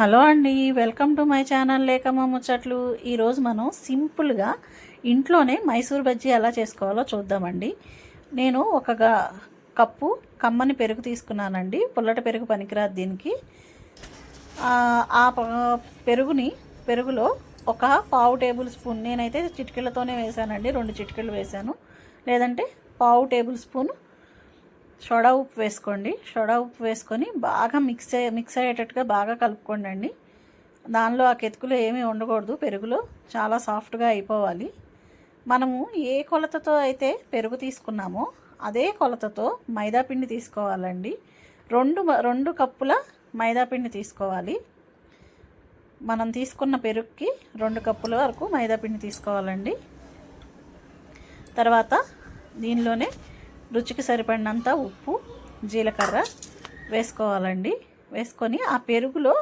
Hello అండి welcome to my channel లేకమ్మ ముచ్చట్లు. ఈరోజు మనం సింపుల్గా ఇంట్లోనే మైసూర్ బజ్జీ ఎలా చేసుకోవాలో చూద్దామండి. నేను ఒక కప్పు కమ్మని పెరుగు తీసుకున్నానండి. పుల్లటి పెరుగు పనికిరాదు దీనికి. ఆ, ప- పెరుగుని పెరుగులో ఒక పావు టేబుల్ స్పూన్ నేనైతే చిటికెళ్ళతోనే వేసానండి రెండు చిటికెళ్ళు వేసాను లేదంటే పావు టేబుల్ స్పూన్ సోడా ఉప్పు వేసుకోండి. సోడా ఉప్పు వేసుకొని బాగా మిక్స్ మిక్స్ అయ్యేటట్టుగా బాగా కలుపుకోండి అండి దానిలో ఆ కెతుకులు ఏమీ ఉండకూడదు. పెరుగులో చాలా సాఫ్ట్గా అయిపోవాలి. మనము ఏ కొలతతో అయితే పెరుగు తీసుకున్నామో అదే కొలతతో మైదాపిండి తీసుకోవాలండి. రెండు రెండు కప్పుల మైదాపిండి తీసుకోవాలి. మనం తీసుకున్న పెరుగుకి రెండు కప్పుల వరకు మైదాపిండి తీసుకోవాలండి. తర్వాత దీనిలోనే రుచికి సరిపడినంత ఉప్పు జీలకర్ర వేసుకోవాలండి. వేసుకొని ఆ పెరుగులో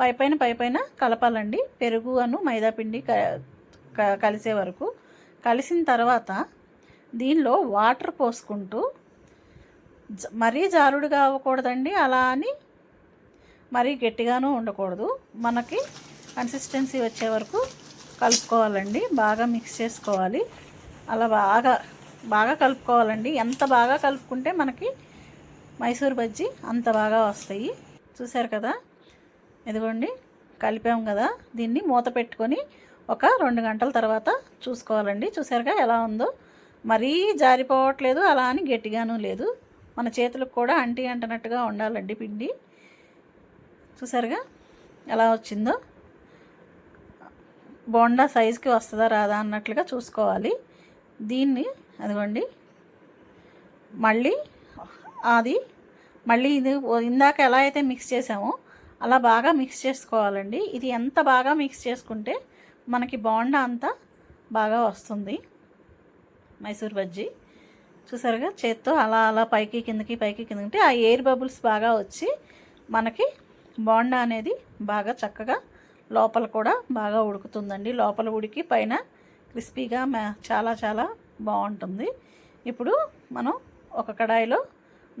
పైపైన పైపైన కలపాలండి. పెరుగు అను మైదాపిండి క కలిసే వరకు. కలిసిన తర్వాత దీనిలో వాటర్ పోసుకుంటూ మరీ జారుడుగా అవ్వకూడదండి. అలా అని మరీ గట్టిగాను ఉండకూడదు. మనకి కన్సిస్టెన్సీ వచ్చే వరకు కలుపుకోవాలండి. బాగా మిక్స్ చేసుకోవాలి. అలా బాగా బాగా కలుపుకోవాలండి. ఎంత బాగా కలుపుకుంటే మనకి మైసూర్ బజ్జీ అంత బాగా వస్తాయి. చూసారు కదా? ఇదిగోండి కలిపాం కదా? దీన్ని మూత పెట్టుకొని ఒక రెండు గంటల తర్వాత చూసుకోవాలండి. చూసారుగా ఎలా ఉందో? మరీ జారిపోవట్లేదు అలా అని గట్టిగాను లేదు. మన చేతులకు కూడా అంటి అంటనట్టుగా ఉండాలండి పిండి. చూసారుగా ఎలా వచ్చిందో? బోండా సైజుకి వస్తుందా రాదా అన్నట్లుగా చూసుకోవాలి. దీన్ని అదిగోండి. మళ్ళీ అది మళ్ళీ ఇది ఇందాక ఎలా అయితే మిక్స్ చేసామో అలా బాగా మిక్స్ చేసుకోవాలండి. ఇది ఎంత బాగా మిక్స్ చేసుకుంటే మనకి బోండా అంతా బాగా వస్తుంది. మైసూర్ బజ్జీ. చూసారుగా? చేత్తో అలా అలా పైకి కిందకి పైకి కిందకి అంటే ఆ ఎయిర్ బబుల్స్ బాగా వచ్చి మనకి బోండా అనేది బాగా చక్కగా లోపల కూడా బాగా ఉడుకుతుందండి. లోపల ఉడికి పైన క్రిస్పీగా చాలా చాలా బాగుంటుంది. ఇప్పుడు మనం ఒక కడాయిలో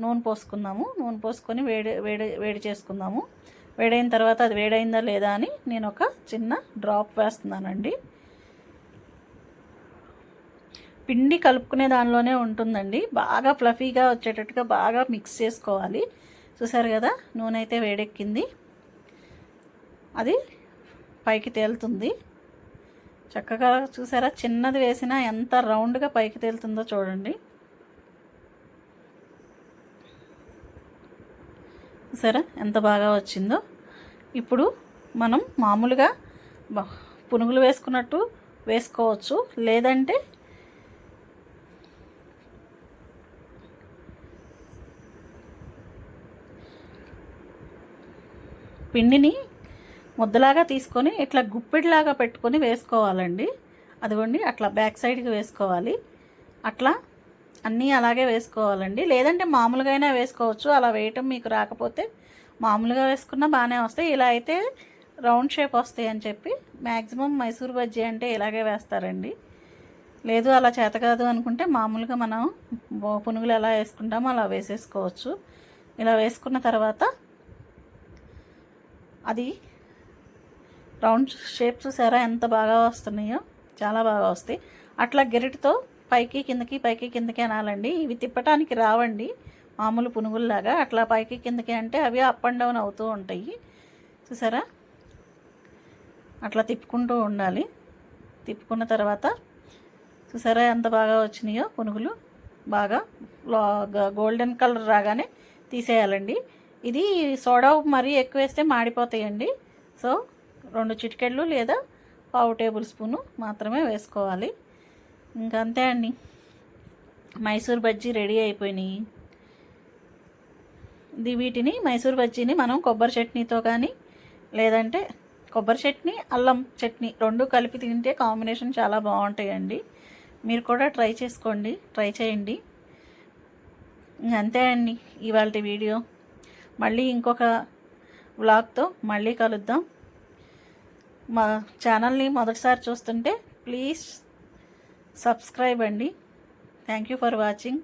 నూనె పోసుకుందాము. నూనె పోసుకొని వేడి వేడి వేడి చేసుకుందాము. వేడైన తర్వాత అది వేడైందా లేదా అని నేను ఒక చిన్న డ్రాప్ వేస్తున్నానండి. పిండి కలుపుకునే దానిలోనే ఉంటుందండి. బాగా ఫ్లఫీగా వచ్చేటట్టుగా బాగా మిక్స్ చేసుకోవాలి. చూసారు కదా నూనె అయితే వేడెక్కింది. అది పైకి తేలుతుంది. చక్కగా చూసారా? చిన్నది వేసినా ఎంత రౌండ్గా పైకి తేలుతుందో చూడండి. చూసారా? ఎంత బాగా వచ్చిందో. ఇప్పుడు మనం మామూలుగా పునుగులు వేసుకున్నట్టు వేసుకోవచ్చు. లేదంటే పిండిని ముద్దలాగా తీసుకొని ఇట్లా గుప్పిడిలాగా పెట్టుకొని వేసుకోవాలండి. అదిగోండి అట్లా బ్యాక్ సైడ్కి వేసుకోవాలి. అట్లా అన్నీ అలాగే వేసుకోవాలండి. లేదంటే మామూలుగా అయినా వేసుకోవచ్చు. అలా వేయటం మీకు రాకపోతే మామూలుగా వేసుకున్నా బాగానే వస్తాయి. ఇలా అయితే రౌండ్ షేప్ వస్తాయి అని చెప్పి మ్యాక్సిమం మైసూర్ బజ్జీ అంటే ఇలాగే వేస్తారండి. లేదు అలా చేత కాదు అనుకుంటే మామూలుగా మనం పునుగులు ఎలా వేసుకుంటామో అలా వేసేసుకోవచ్చు. ఇలా వేసుకున్న తర్వాత అది రౌండ్ షేప్ చూసారా ఎంత బాగా వస్తున్నాయో చాలా బాగా వస్తాయి. అట్లా గెరిటితో పైకి కిందకి పైకి కిందకి అనాలండి. ఇవి తిప్పటానికి రావండి. మామూలు పునుగుల్లాగా అట్లా పైకి కిందకి అంటే అవి అప్ అండ్ డౌన్ అవుతూ ఉంటాయి. చూసారా? అట్లా తిప్పుకుంటూ ఉండాలి. తిప్పుకున్న తర్వాత చూసారా ఎంత బాగా వచ్చినాయో పునుగులు? బాగా గోల్డెన్ కలర్ రాగానే తీసేయాలండి. ఇది సోడా ఉప్పు మరీ ఎక్కువ వేస్తే మాడిపోతాయండి. సో రెండు చిటికెళ్ళు లేదా పావు టేబుల్ స్పూను మాత్రమే వేసుకోవాలి. ఇంకంతే అంతే అండి. మైసూర్ బజ్జీ రెడీ అయిపోయినాయి. ఇది వీటిని మైసూర్ బజ్జీని మనం కొబ్బరి చట్నీతో కానీ లేదంటే కొబ్బరి చట్నీ అల్లం చట్నీ రెండు కలిపి తింటే కాంబినేషన్ చాలా బాగుంటాయండి. మీరు కూడా ట్రై చేసుకోండి ట్రై చేయండి. అంతే అండి ఇవాళ వీడియో. మళ్ళీ ఇంకొక వ్లాగ్తో మళ్ళీ కలుద్దాం. మా ఛానల్ని మొదటిసారి చూస్తుంటే ప్లీజ్ సబ్స్క్రైబ్ అండి. Thank you for watching